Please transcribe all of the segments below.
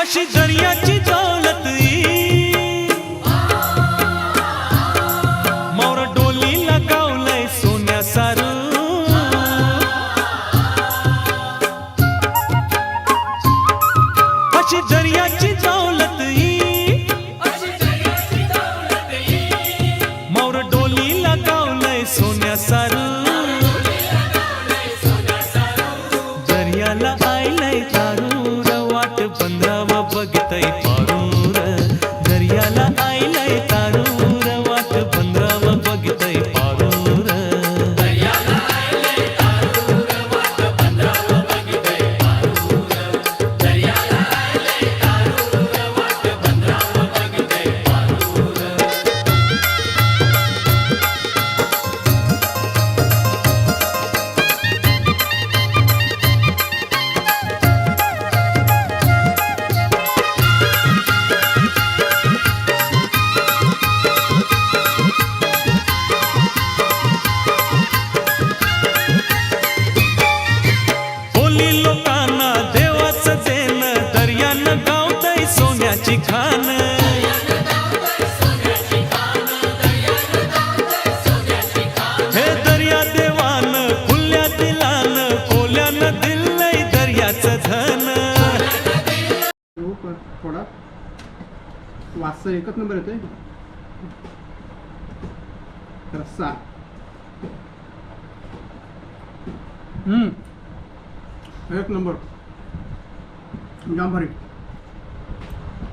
अशी दर्याची दौलत एकच नंबर येतोय. रस्सा हम्म. एक नंबर. जाम भारी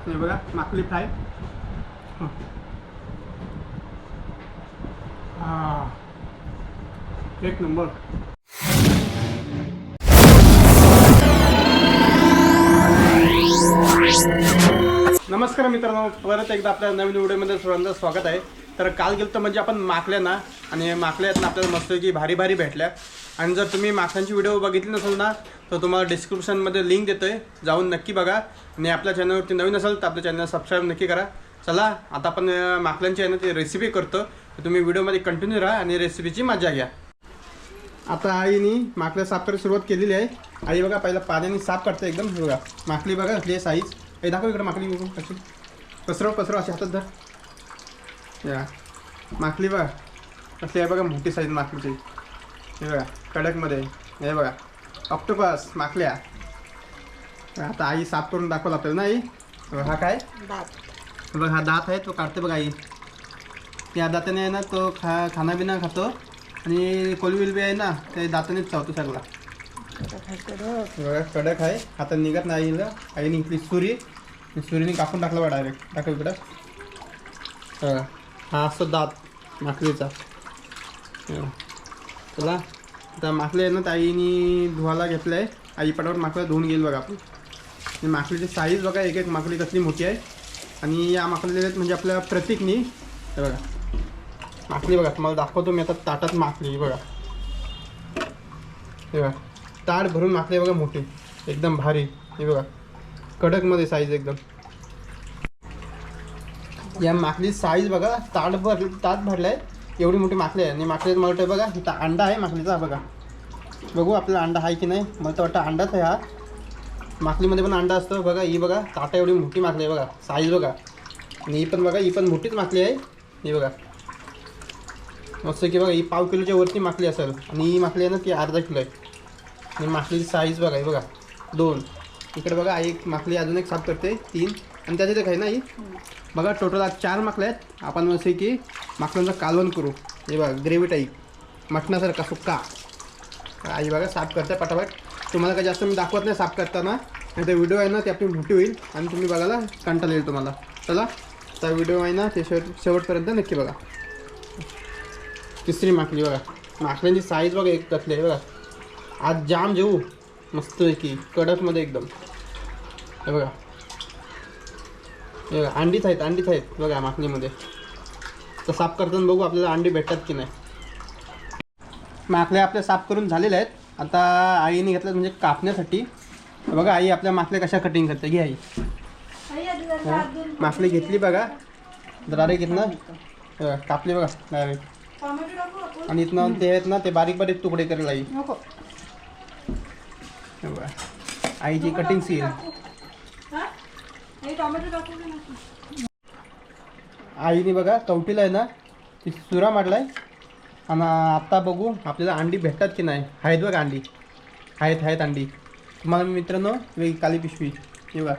हे बघा माकली फ्राय. हं. एक नंबर. नमस्कार मित्रांनो परत एकदा आपल्या नवीन व्हिडिओमध्ये सर्वांचं स्वागत आहे. तर काल गेलं तर म्हणजे आपण माकल्या ना आणि माकल्या ना आपल्याला मस्तपैकी भारी भारी भेटल्या. आणि जर तुम्ही माकल्यांची व्हिडिओ बघितली नसेल ना तर तुम्हाला डिस्क्रिप्शनमध्ये लिंक देतो आहे जाऊन नक्की बघा. आणि आपल्या चॅनलवरती नवीन असेल तर आपल्या चॅनल सबस्क्राईब नक्की करा. चला आता आपण माकल्यांची आहे ना ती रेसिपी करतो. तर तुम्ही व्हिडिओमध्ये कंटिन्यू राहा आणि रेसिपीची मजा घ्या. आता आईनी माकल्या साफ करायला सुरुवात केलेली आहे. आई बघा पहिला पाण्याने साफ करते एकदम. बघा माकली बघा असली साईज हे दाखव इकडे माकली बघू कशी? पसरव पसरव अशी हातात धर. या. माकली बघा. कसली आहे बघा मोठी साईज माकलीची. हे बघा कडकमध्ये हे बघा. ऑक्टोपस माकल्या. आता आई साफ करून दाखवलं आपल्याला ना आई? बघा, हा काय? बघा हा दात आहे तो काढते बघा आई. त्या दाताने आहे ना तो खा खाना बिना खातो. आणि कोलबिल बी आहे ना ते दातानेच चावतो सगळा. कडक आहे. आता निघत नाही आईने इथली सुरी. सुरीने कापून टाकला बा डायरेक्ट टाकू इकडं. बघा हा असतो दात माकलीचा चला. आता माकले आहे ना तर आईनी धुवायला घेतलं आहे आई पटावर माकडं धुवून गेल बघा आपण. आणि साईज बघा एक एक माकडी कसली मोठी आहे. आणि या माकलेल्या म्हणजे आपल्या प्रतीकनी. हे बघा. माकली बघा तुम्हाला दाखवतो मी आता ताटात माकली बघा. हे बघा. ताट भरून माकली बघा मोठी. एकदम भारी. हे बघा. कडकमध्ये साईज एकदम. या माकली साईज बघा ताट भर ताट भरलाय. एवढी मोठी माकली आहे. आणि माकली मला वाटतं बघा इथं अंडा आहे माकलीचा बघा. बघू आपला अंडा आहे की नाही. मला तर वाटतं अंडाच आहे हा. माकलीमध्ये पण अंडा असतो. बघा ही बघा ताटा एवढी मोठी माकली आहे बघा. साईज बघा. आणि ही पण बघा ही पण मोठीच माकली आहे. ही बघा. मस्त की बघा ही पाव किलोच्या वरती माकली असेल. आणि ही माकली आहे ना ती अर्धा किलो आहे. आणि माकलीची साईज बघा बघा. दोन. इकडे बघा आई एक माकली अजून एक साफ करते. तीन. आणि त्याच्यात एक आहे ना ही? बघा टोटल आज चार माकल्या आहेत. आपण असे की माकलांचं कालवण करू. हे बघा ग्रेव्ही टाईप मटणासारखा सुक्का. आई बघा साफ करते पटापट. तुम्हाला काय जास्त मी दाखवत नाही साफ करताना. आणि ते व्हिडिओ आहे ना ते आपली मोठी होईल. आणि तुम्ही बघायला कंटाळा येईल तुम्हाला. चला. तर व्हिडिओ आहे ना ते शेवट शेवटपर्यंत नक्की बघा. तिसरी माकली बघा. माकल्यांची साईज बघा एक कसली आहे बघा. आज जाम जेऊ. मस्त की कडकमध्ये एकदम. हे बघा. हे बघा अंडीच आहेत अंडीच आहेत. बघा माकलीमध्ये तर साफ करताना बघू आपल्याला अंडी भेटतात की नाही. माकल्या आपल्या साफ करून झालेल्या आहेत. आता आईने घेतलं म्हणजे कापण्यासाठी. बघा आई आपल्या माकल्या कशा कटिंग करते. घे आई? माकली घेतली बघा. डायरेक्ट इथनं हे बघा, कापली बघा डायरेक्ट आणि इथनं ते आहेत ना ते बारीक बारीक तुकडे करेल आई. आईची कटिंग सील आईने बघा कवटीला आहे ना ती सुरा मारलाय. आणि आत्ता बघू आपल्याला अंडी भेटतात की नाही. आहेत बघा अंडी. आहेत आहेत अंडी. तुम्हाला मित्रांनो वेगळी काली पिशवी. हे बघा.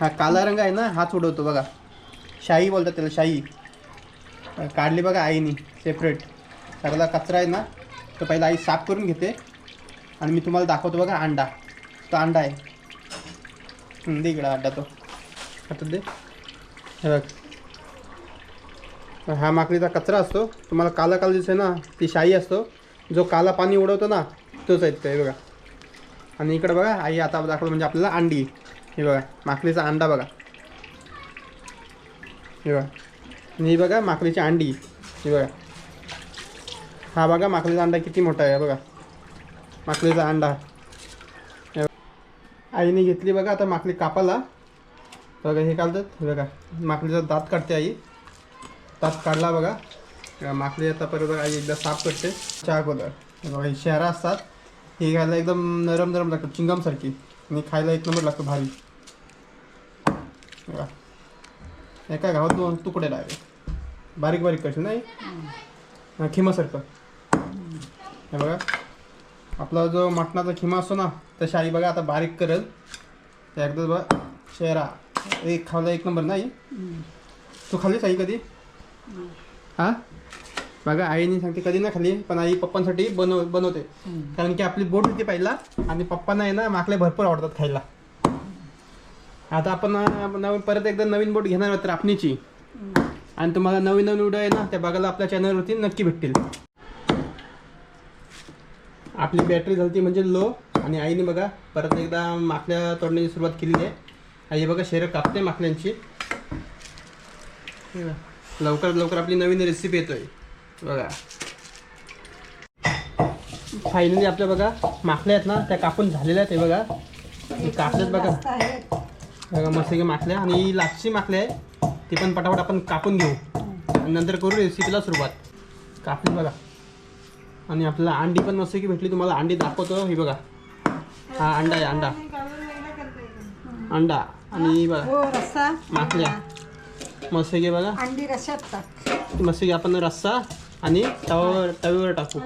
हा काला रंग आहे ना हाच उडवतो बघा. शाई बोलतात त्याला शाई काढली बघा आईनी सेपरेट सगळा कचरा आहे ना तो पहिला आई साफ करून घेते. आणि मी तुम्हाला दाखवतो बघा अंडा. तो अंडा आहे. दे इकडं अंडा तो. आता दे. हे बघ. हा माकडीचा कचरा असतो. तुम्हाला काला काला दिसतोय ना ती शाई असतो. जो काला पाणी उडवतो ना तोच आहे ते बघा. आणि इकडं बघा आई आता दाखवलं म्हणजे आपल्याला अंडी. हे बघा माकडीचा अंडा बघा. हे बघा. आणि ही बघा माकडीची अंडी. हे बघा. हा बघा माकडीचा अंडा किती मोठा आहे बघा. माकडीचा अंडा. आईने घेतली बघा आता माकडी कापाला बघा हे काढतात. बघा माकडीचा दात काढते आई. दात काढला बघा. अं, माकडी आता परत बघा आई एकदा साफ करते. चहा अगोदर. बघा ही शहरा असतात. ही खायला एकदम नरम नरम लागतं चिंगमसारखी आणि खायला एक नंबर लागतो भारी. बघा. एका गावात दोन तुकडे डायरेक्ट बारीक बारीक कसे नाही? खिमासारखं. हे बघा. आपला जो मटणाचा खिमा असतो ना तशी आई बघा आता बारीक करेल. एकदा बघा शेरा एक खावला एक नंबर नाही? तू खाल्लीस आई कधी? हा? बघा आईने सांगते कधी ना खाली पण आई पप्पांसाठी बनव बनवते. कारण की आपली बोट होती पहिला आणि पप्पांना आहे ना माकले भरपूर आवडतात खायला. आता आपण नवीन परत एकदा नवीन बोट घेणार आहोत रापणीची. आणि तुम्हाला नवीन नवीन व्हिडिओ आहे ना त्या बघायला आपल्या चॅनलवरती नक्की भेटतील. आपली बॅटरी झाली म्हणजे लो आणि आईने बघा परत एकदा माकल्या तोडण्याची सुरुवात केलेली आहे. आई बघा शेरं कापते माकल्यांची हे बघा. लवकर लवकर आपली नवीन रेसिपी येतोय. बघा. फायनली आपल्या बघा माकल्या आहेत ना त्या कापून झालेल्या आहेत हे बघा. कापल्यात बघा. बघा मस्त माकल्या आणि ही लापशी माकल्या आहे. ती पण पटापट आपण कापून घेऊ. आणि नंतर करू रेसिपीला सुरुवात. कापली बघा. आणि आपल्याला अंडी पण मस्त की भेटली तुम्हाला अंडी दाखवतो. ही बघा. हा अंडा आहे अंडा. अंडा. आणि बघा. हो माकल्या मस्त की बघा. अंडी रश्यात मस्त की आपण रस्सा आणि तव्यावर तव्यावर टाकू.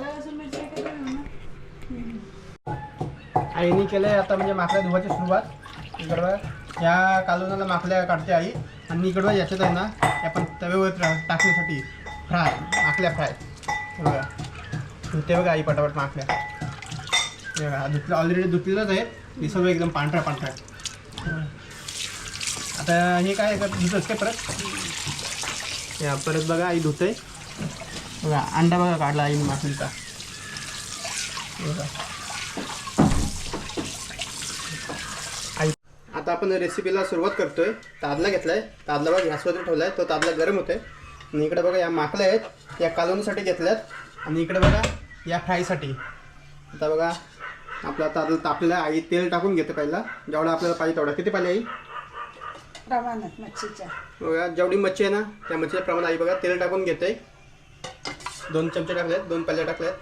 आईने केलंय आता म्हणजे माकल्या धुवायची सुरुवात. इकडं बघा. या कालवणाला माकल्या काढते आई. आणि इकडं याच्यात आहे ना आपण तव्यावर टाकण्यासाठी फ्राय माकल्या फ्राय. बघा धुते बघा आई पटापट माकल्या धुतलं ऑलरेडी धुतलेलंच आहे. हे सर्व एकदम पांढरा पांढरा आता हे काय धुतच काय परत? या परत बघा आई धुते बघा अंडा बघा काढला आई माकलीचा बघा. आई आता आपण रेसिपीला सुरुवात करतोय. तादला घेतलाय. तादला बघा गॅसवर ठेवलाय. तो तादला गरम होतोय. आणि इकडे बघा या माकल्या आहेत. या कालवणीसाठी घेतल्यात. आणि इकडे बघा या फ्रायसाठी. आता बघा आपला तादला तापलेला आई तेल टाकून घेते पहिला. जेवढा आपल्याला पाहिजे तेवढा. किती पाहिजे आई? प्रमाणात मच्छीच्या. बघा जेवढी मच्छी आहे ना त्या मच्छीच्या प्रमाणे आई बघा तेल टाकून घेते. दोन चमचे टाकलेत दोन पल्ल्या टाकल्यात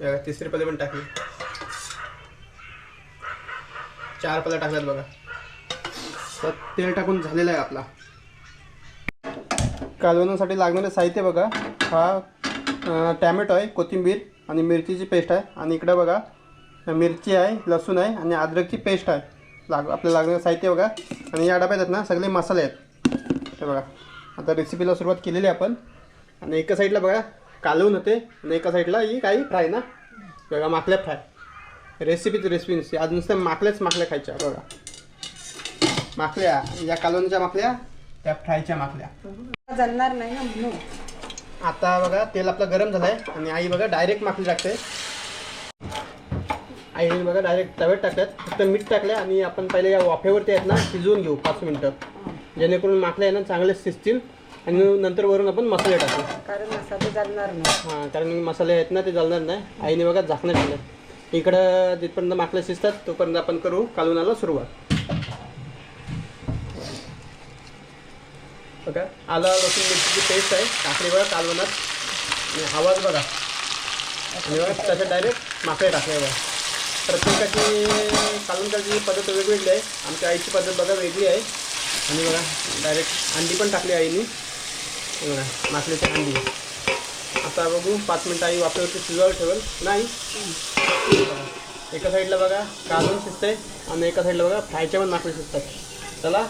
बघा तिसरी पल्ले पण टाकली. चार पल्ल्या टाकल्यात बघा. तर तेल टाकून झालेला आहे आपला. कालवण्यासाठी लागणारे साहित्य बघा हा टॅमॅटो आहे कोथिंबीर आणि मिरचीची पेस्ट आहे. आणि इकडं बघा मिरची आहे लसूण आहे आणि अद्रकची पेस्ट आहे. लाग आपल्याला लागणारं साहित्य बघा. आणि या डब्यात आहेत ना सगळे मसाले आहेत. हे बघा आता रेसिपीला सुरुवात केलेली आहे आपण. आणि एका साईडला बघा कालवून होते. आणि एका साईडला ही काही फ्राय ना. बघा माकल्या फ्राय. रेसिपीच रेसिपी आज नुसतं माकल्याच माकल्या खायच्या बघा. माकल्या या कालवणीच्या माकल्या त्या फ्रायच्या माकल्या. जळणार नाही ना म्हणून. आता बघा तेल आपलं गरम झालं आहे आणि आई बघा डायरेक्ट माकली टाकते. आईने बघा डायरेक्ट तव्यात टाकतात. फक्त मीठ टाकलं आणि आपण पहिले या वाफेवरती आहेत ना शिजवून घेऊ पाच मिनटं. जेणेकरून माकल्या आहे ना चांगले शिजतील आणि नंतर वरून आपण मसाले टाकू. कारण मसाले जळणार नाही. हां कारण मसाले आहेत ना ते जळणार नाही. आईने बघा झाकणं ठेवलं इकडं जिथपर्यंत माकल्या शिजतात तोपर्यंत आपण करू कालवणाला सुरुवात. बघा आलं लसूण मिरचीची पेस्ट आहे. टाकली बघा कालवणात आणि बघा. आणि बघा त्याच्यात डायरेक्ट माकडे टाकले बघा. प्रत्येकाची कालवणकाची पद्धत वेगवेगळी आहे. आमच्या आईची पद्धत बघा वेगळी आहे. आणि बघा डायरेक्ट अंडी पण टाकली आईनी. बघा माकलीची अंडी. आता बघू पाच मिनटं आई वापरवरती शिजवायला ठेवेल. नाही? एका साईडला बघा कालवण शिजते आणि एका साईडला बघा फ्रायच्या पण माकडी शिजतात. चला.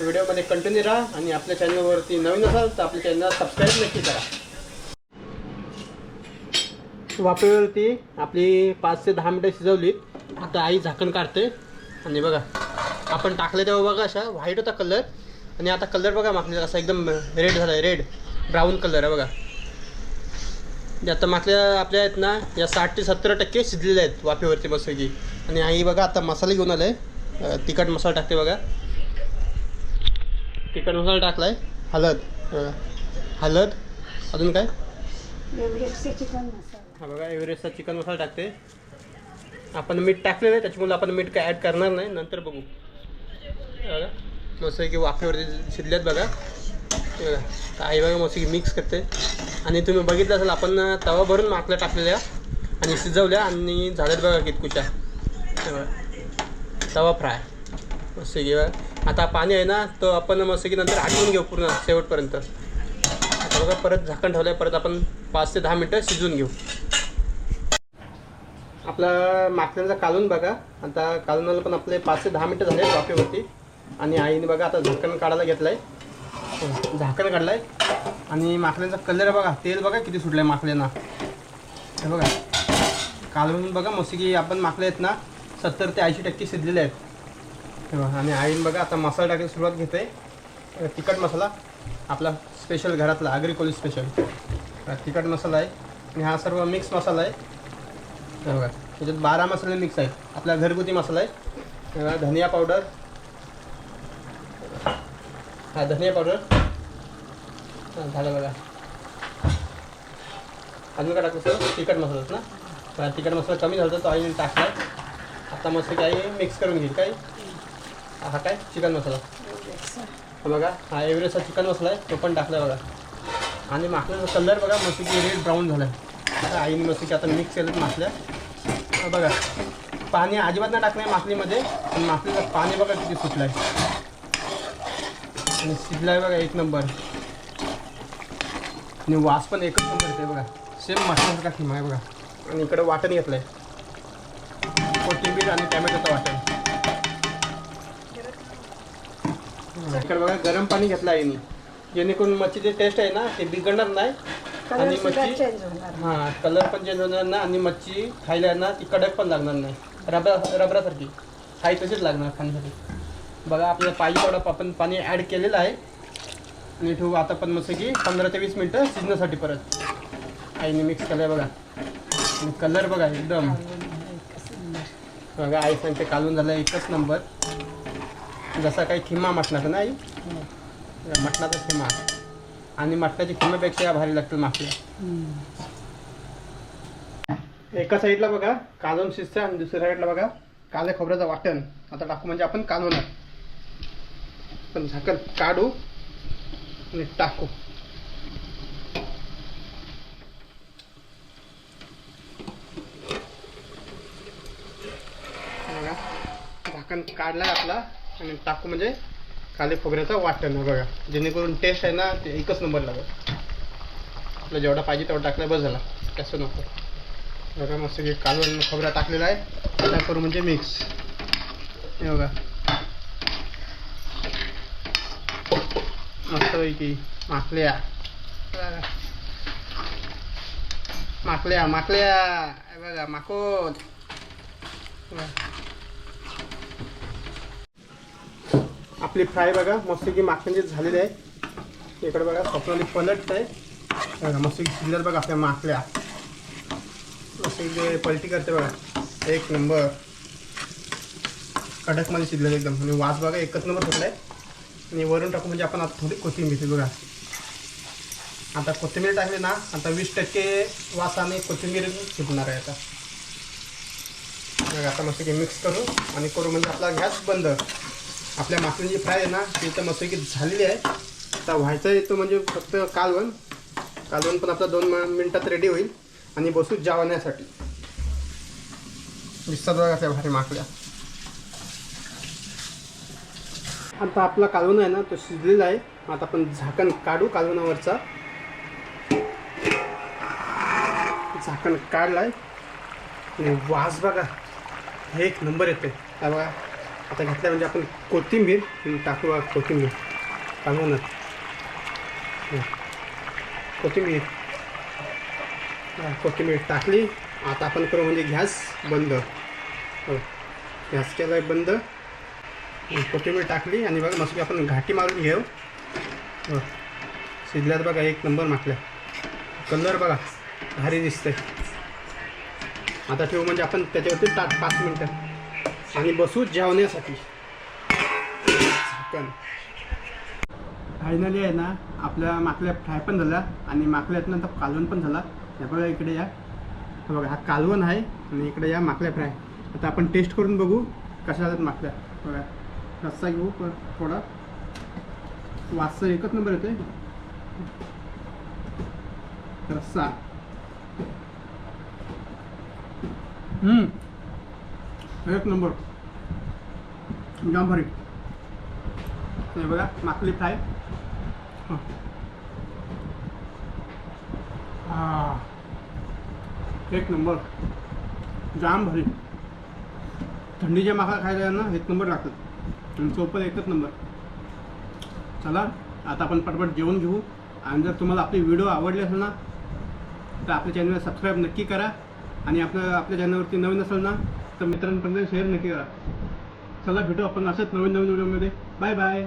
व्हिडिओमध्ये कंटिन्यू राहा आणि आपल्या चॅनलवरती नवीन असाल तर आपल्या चॅनलला सबस्क्राईब नक्की करा. वाफेवरती आपली पाच ते दहा मिनटं शिजवली आता आई झाकण काढते. आणि बघा आपण टाकले तेव्हा बघा अशा व्हाईट होता कलर आणि आता कलर बघा मागल्या असा एकदम रेड झाला आहे रेड ब्राऊन कलर आहे बघा. जे आता मागल्या आपल्या आहेत ना या साठ ते सत्तर टक्के शिजलेले आहेत वाफेवरती मस्तपैकी आणि आई बघा आता मसाला घेऊन आलाय. तिखट मसाला टाकते बघा. तिखट मसाला टाकलाय. हळद. हळद. अजून काय? एवढे चिकन मसाला. हा बघा एव्हरेस्टचा चिकन मसाला टाकते. आपण मीठ टाकलेलं आहे त्याच्यामुळे आपण मीठ काय ॲड करणार नाही. नंतर बघू. बघा मस्त की वाफेवरती शिजल्यात बघा. हे बघा तर आई बघा मस्त की मिक्स करते. आणि तुम्ही बघितलं असेल आपण तवा भरून माकल्या टाकलेल्या आणि शिजवल्या आणि झाल्यात बघा कितकुच्या. तवा फ्राय. मस्त की बघा. आता पाणी आहे ना तो आपण मस्त की नंतर आठवून घेऊ पूर्ण शेवटपर्यंत. आता बघा परत झाकण ठेवलं परत आपण पाच ते दहा मिनटं शिजवून घेऊ. आपला माकड्यांचा कालून बघा. आता कालूनाला पण आपले पाच ते दहा मिनटं झाले वाफेवरती आणि आईने बघा आता झाकण काढायला घेतलंय. झाकण काढलंय. आणि माकड्यांचा कलर बघा तेल बघा किती सुटलंय माकल्यांना हे बघा. कालून बघा मस्त की आपण माकले आहेत ना सत्तर ते ऐंशी टक्के शिजलेले आहेत. आणि आईन बघा आता मसाला टाकायला सुरुवात घेते तिखट मसाला आपला स्पेशल घरातला आगरी कोली स्पेशल तिखट मसाला आहे. आणि हा सर्व मिक्स मसाला आहे. बघा त्याच्यात बारा मसाले मिक्स आहेत. आपला घरगुती मसाला आहे. धनिया पावडर हा धनिया पावडर हां झालं बघा. अजून काय टाकलं सर? तिखट मसालाच ना? तिखट मसाला कमी झाला तर तो आईने टाकला. आता मस्त काही मिक्स करून घेईल काही? हा काय? चिकन मसाला. हा बघा हा एव्हरेस्टचा चिकन मसाला आहे तो पण टाकला बघा. आणि माकल्याचा कलर बघा मस्त की रेड ब्राऊन झाला आहे आईने मस्त की आता मिक्स केलं माकल्या बघा पाणी अजिबात नाही टाकलं आहे माकलीमध्ये पण माकलीचं पाणी बघा किती सुटलं आहे आणि शिजलं आहे बघा एक नंबर. आणि वास पण एकच नंबर येते बघा. सेम मसाल्यासारखा खिमा आहे बघा. आणि इकडे वाटण घेतलं आहे कोथिंबीर आणि टॅमॅटोचं वाटण. इकडे बघा गरम पाणी घेतलं आहे जेणेकरून मच्छीची टेस्ट आहे ना ते बिघडणार नाही. आणि मच्छी हां कलर पण चेंज होणार ना आणि मच्छी खायला ना ती कडक पण लागणार नाही. रबरा रबरासारखी. खाई तशीच लागणार खाण्यासाठी. बघा आपल्याला पाहिजे तेवढं आपण पाणी ॲड केलेलं आहे. आणि ठेवू आता पण मस्त की पंधरा ते वीस मिनटं शिजण्यासाठी परत. आईने मिक्स केलं आहे बघा. आणि कलर बघा एकदम. बघा आई सांगते कालून झालं एकच नंबर जसा काही खिमा मटणाचा नाही? मटणाचा खिमा. आणि मटणाची खिम्यापेक्षा या भारी लागतील माकल्या एका साईडला बघा कालवण शिजतं आणि दुसऱ्या साईडला बघा काले खोबऱ्याचं वाटण. आता टाकू म्हणजे आपण कालवणार पण झाकण काढू आणि टाकू. झाकण काढला आपला. आणि टाकू म्हणजे काले खोबऱ्याचं वाटण बघा. जेणेकरून टेस्ट आहे ना ते एकच नंबर लागेल. आपलं जेवढा पाहिजे तेवढा टाकला बस झाला. कसं नको. बघा मस्त की कालवण खोबरा टाकलेला आहे. आता करू म्हणजे मिक्स हे बघा. मस्त पैकी माकल्या माकल्या माकल्या बघा माकोत आपली फ्राय बघा मस्त की माकड्यांची झालेली आहे. इकडे बघा स्वप्नाली पलट आहे. बघा मस्त की शिजल्यात बघा आपल्या माकल्या मस्त पलटी करते बघा. एक नंबर. कडकमध्ये शिजलेलं एकदम. म्हणजे वास बघा एकच नंबर सुटलाय आणि वरून टाकू म्हणजे आपण आता थोडी कोथिंबीर बघा. आता कोथिंबीर टाकली ना आता वीस टक्के वासाने कोथिंबीर सुटणार आहे आता. बघा आता मस्त की मिक्स करू आणि करू म्हणजे आपला गॅस बंद. आपल्या माकडांची फ्राय आहे ना ती तर मस्तपैकी की झालेली आहे. आता व्हायचं आहे तो म्हणजे फक्त कालवण. कालवण पण आपला दोन मिनटात मिनिटात रेडी होईल. आणि बसू जेवण्यासाठी. विस्तार बघा त्या भारी माकड्या. आता आपला कालवण आहे ना तो शिजलेला आहे. आता आपण झाकण काढू कालवणावरचा. झाकण काढलाय. आणि वास बघा. हे एक नंबर येते काय बघा. आता घेतल्या म्हणजे आपण कोथिंबीर टाकू कोथिंबीर. कालवणात कोथिंबीर. कोथिंबीर टाकली. आता आपण करू म्हणजे गॅस बंद. हो. गॅस केला आहे बंद कोथिंबीर टाकली आणि बघा मस्त आपण घाटी मारून घेऊ. हो. शिजल्यात बघा एक नंबर मागल्या. कलर बघा भारी दिसतंय. आता ठेवू म्हणजे आपण त्याच्यावरती टाक पाच मिनटं. आणि बसू जेवण्यासाठी. फायनली आहे ना आपल्या माकल्या फ्राय पण झाल्या आणि माकल्यातनं तर कालवण पण झाला. हे बघा इकडे या. हे बघा हा कालवण आहे आणि इकडे या माकल्या फ्राय. आता आपण टेस्ट करून बघू कशा झाल्यात माकल्या. बघा रस्सा घेऊ पण थोडा. वास एकच नंबर येतोय. रस्सा. हम्म. एक नंबर. जाम भारी हे बघा माकली फ्राय. हां. एक नंबर. जाम भारी थंडीच्या माका खायला ना एक नंबर लागतात. आणि चोपल एकच नंबर. चला आता आपण पटपट जेवण घेऊ. आणि जर तुम्हाला आपले व्हिडिओ आवडले असेल ना तर आपल्या चॅनलला सबस्क्राईब नक्की करा. आणि आपलं आपल्या चॅनलवरती नवीन असेल ना तर मित्रांपर्यंत शेअर नक्की करा. चला भेटू आपण असंच नवीन नवीन व्हिडिओमध्ये बाय बाय